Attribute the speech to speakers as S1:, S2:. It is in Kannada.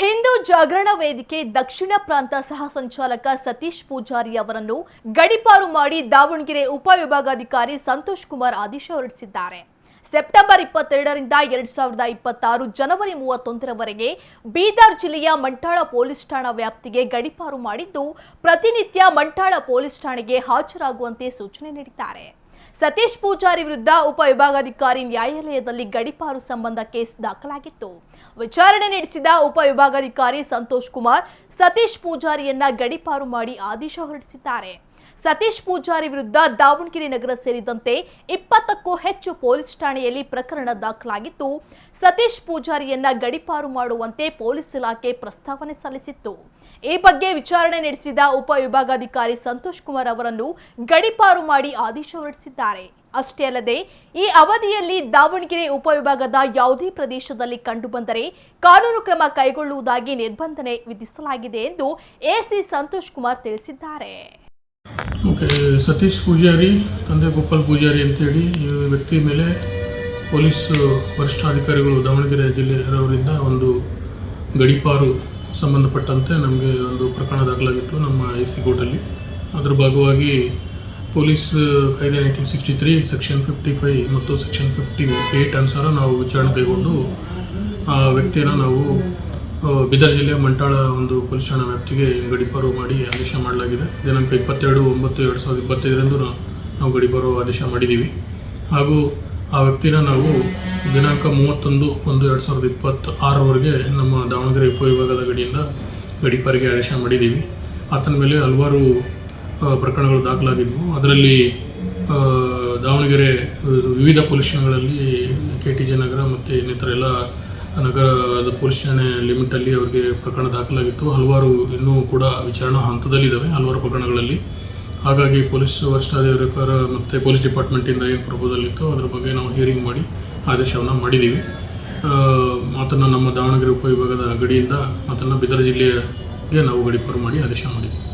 S1: ಹಿಂದೂ ಜಾಗರಣ ವೇದಿಕೆ ದಕ್ಷಿಣ ಪ್ರಾಂತ ಸಹ ಸಂಚಾಲಕ ಸತೀಶ್ ಪೂಜಾರಿ ಅವರನ್ನು ಗಡಿಪಾರು ಮಾಡಿ ದಾವಣಗೆರೆ ಉಪವಿಭಾಗಾಧಿಕಾರಿ ಸಂತೋಷ್ ಕುಮಾರ್ ಆದೇಶ ಹೊರಡಿಸಿದ್ದಾರೆ. ಸೆಪ್ಟೆಂಬರ್ ಇಪ್ಪತ್ತೆರಡರಿಂದ ಎರಡ್ ಸಾವಿರದ ಇಪ್ಪತ್ತಾರು ಜನವರಿ ಮೂವತ್ತೊಂದರವರೆಗೆ ಬೀದರ್ ಜಿಲ್ಲೆಯ ಮಂಟಾಳ ಪೊಲೀಸ್ ಠಾಣಾ ವ್ಯಾಪ್ತಿಗೆ ಗಡಿಪಾರು ಮಾಡಿದ್ದು, ಪ್ರತಿನಿತ್ಯ ಮಂಟಾಳ ಪೊಲೀಸ್ ಠಾಣೆಗೆ ಹಾಜರಾಗುವಂತೆ ಸೂಚನೆ ನೀಡಿದ್ದಾರೆ. ಸತೀಶ್ ಪೂಜಾರಿ ವಿರುದ್ಧ ಉಪವಿಭಾಗಾಧಿಕಾರಿ ನ್ಯಾಯಾಲಯದಲ್ಲಿ ಗಡಿಪಾರು ಸಂಬಂಧ ಕೇಸ್ ದಾಖಲಾಗಿತ್ತು. ವಿಚಾರಣೆ ನಡೆಸಿದ ಉಪವಿಭಾಗಾಧಿಕಾರಿ ಸಂತೋಷ್ ಕುಮಾರ್, ಸತೀಶ್ ಪೂಜಾರಿಯನ್ನ ಗಡಿಪಾರು ಮಾಡಿ ಆದೇಶ ಹೊರಡಿಸಿದ್ದಾರೆ. ಸತೀಶ್ ಪೂಜಾರಿ ವಿರುದ್ಧ ದಾವಣಗೆರೆ ನಗರ ಸೇರಿದಂತೆ ಇಪ್ಪತ್ತಕ್ಕೂ ಹೆಚ್ಚು ಪೊಲೀಸ್ ಠಾಣೆಯಲ್ಲಿ ಪ್ರಕರಣ ದಾಖಲಾಗಿತ್ತು. ಸತೀಶ್ ಪೂಜಾರಿಯನ್ನ ಗಡಿಪಾರು ಮಾಡುವಂತೆ ಪೊಲೀಸ್ ಇಲಾಖೆ ಪ್ರಸ್ತಾವನೆ ಸಲ್ಲಿಸಿತ್ತು. ಈ ಬಗ್ಗೆ ವಿಚಾರಣೆ ನಡೆಸಿದ ಉಪವಿಭಾಗಾಧಿಕಾರಿ ಸಂತೋಷ್ ಕುಮಾರ್ ಅವರನ್ನು ಗಡಿಪಾರು ಮಾಡಿ ಆದೇಶ ಹೊರಡಿಸಿದ್ದಾರೆ. ಅಷ್ಟೇ ಅಲ್ಲದೆ, ಈ ಅವಧಿಯಲ್ಲಿ ದಾವಣಗೆರೆ ಉಪವಿಭಾಗದ ಯಾವುದೇ ಪ್ರದೇಶದಲ್ಲಿ ಕಂಡುಬಂದರೆ ಕಾನೂನು ಕ್ರಮ ಕೈಗೊಳ್ಳುವುದಾಗಿ ನಿರ್ಬಂಧನೆ ವಿಧಿಸಲಾಗಿದೆ ಎಂದು ಎಸಿ ಸಂತೋಷ್ ಕುಮಾರ್ ತಿಳಿಸಿದ್ದಾರೆ.
S2: ಸತೀಶ್ ಪೂಜಾರಿ, ತಂದೆ ಗೋಪಾಲ್ ಪೂಜಾರಿ ಅಂತೇಳಿ, ಈ ವ್ಯಕ್ತಿ ಮೇಲೆ ಪೊಲೀಸ್ ವರಿಷ್ಠಾಧಿಕಾರಿಗಳು ದಾವಣಗೆರೆ ಜಿಲ್ಲೆಯವರಿಂದ ಒಂದು ಗಡಿಪಾರು ಸಂಬಂಧಪಟ್ಟಂತೆ ನಮಗೆ ಒಂದು ಪ್ರಕರಣ ದಾಖಲಾಗಿತ್ತು ನಮ್ಮ ಐ ಸಿ ಕೋರ್ಟಲ್ಲಿ. ಅದರ ಭಾಗವಾಗಿ ಪೊಲೀಸ್ ಕಾಯ್ದೆ nineteen sixty three section fifty five ಮತ್ತು ಸೆಕ್ಷನ್ ಫಿಫ್ಟಿ ಏಯ್ಟ್ ಅನುಸಾರ ನಾವು ವಿಚಾರಣೆ ಕೈಗೊಂಡು ಆ ವ್ಯಕ್ತಿಯನ್ನು ನಾವು ಬೀದರ್ ಜಿಲ್ಲೆ ಮಂಟಾಳ ಒಂದು ಪೊಲೀಸ್ ಠಾಣಾ ವ್ಯಾಪ್ತಿಗೆ ಗಡಿಪಾರು ಮಾಡಿ ಆದೇಶ ಮಾಡಲಾಗಿದೆ. ದಿನಾಂಕ ಇಪ್ಪತ್ತೆರಡು ಒಂಬತ್ತು ಎರಡು ಸಾವಿರದ ಇಪ್ಪತ್ತೈದರಂದು ನಾವು ಗಡಿಪಾರು ಆದೇಶ ಮಾಡಿದ್ದೀವಿ. ಹಾಗೂ ಆ ವ್ಯಕ್ತಿನ ನಾವು ದಿನಾಂಕ ಮೂವತ್ತೊಂದು ಒಂದು ಎರಡು ಸಾವಿರದ ಇಪ್ಪತ್ತು ಆರರವರೆಗೆ ನಮ್ಮ ದಾವಣಗೆರೆ ಉಪವಿಭಾಗದ ಗಡಿಯಿಂದ ಗಡಿಪಾರಿಗೆ ಆದೇಶ ಮಾಡಿದ್ದೀವಿ. ಆತನ ಮೇಲೆ ಹಲವಾರು ಪ್ರಕರಣಗಳು ದಾಖಲಾಗಿದ್ವು ಅದರಲ್ಲಿ ದಾವಣಗೆರೆ ವಿವಿಧ ಪೊಲೀಸ್ ಠಾಣೆಗಳಲ್ಲಿ ಕೆ ಟಿ ಜೆ ನಗರ ಮತ್ತು ಇನ್ನಿತರ ಎಲ್ಲ ನಗರದ ಪೊಲೀಸ್ ಠಾಣೆ ಲಿಮಿಟಲ್ಲಿ ಅವರಿಗೆ ಪ್ರಕರಣ ದಾಖಲಾಗಿತ್ತು. ಹಲವಾರು ಇನ್ನೂ ಕೂಡ ವಿಚಾರಣಾ ಹಂತದಲ್ಲಿದ್ದಾವೆ ಹಲವಾರು ಪ್ರಕರಣಗಳಲ್ಲಿ. ಹಾಗಾಗಿ ಪೊಲೀಸ್ ವರಿಷ್ಠಾಧಿಕಾರಿಗಳ ಮತ್ತು ಪೊಲೀಸ್ ಡಿಪಾರ್ಟ್ಮೆಂಟಿಂದ ಏನು ಪ್ರಪೋಸಲ್ ಇತ್ತು ಅದರ ಬಗ್ಗೆ ನಾವು ಹಿಯರಿಂಗ್ ಮಾಡಿ ಆದೇಶವನ್ನು ಮಾಡಿದ್ದೀವಿ ಆ, ಆತನ ನಮ್ಮ ದಾವಣಗೆರೆ ಉಪವಿಭಾಗದ ಗಡಿಯಿಂದ ಆತನ ಬಿದರ ಜಿಲ್ಲೆಗೆ ನಾವು ಗಡಿಪಾರು ಮಾಡಿ ಆದೇಶ ಮಾಡಿದ್ದೀವಿ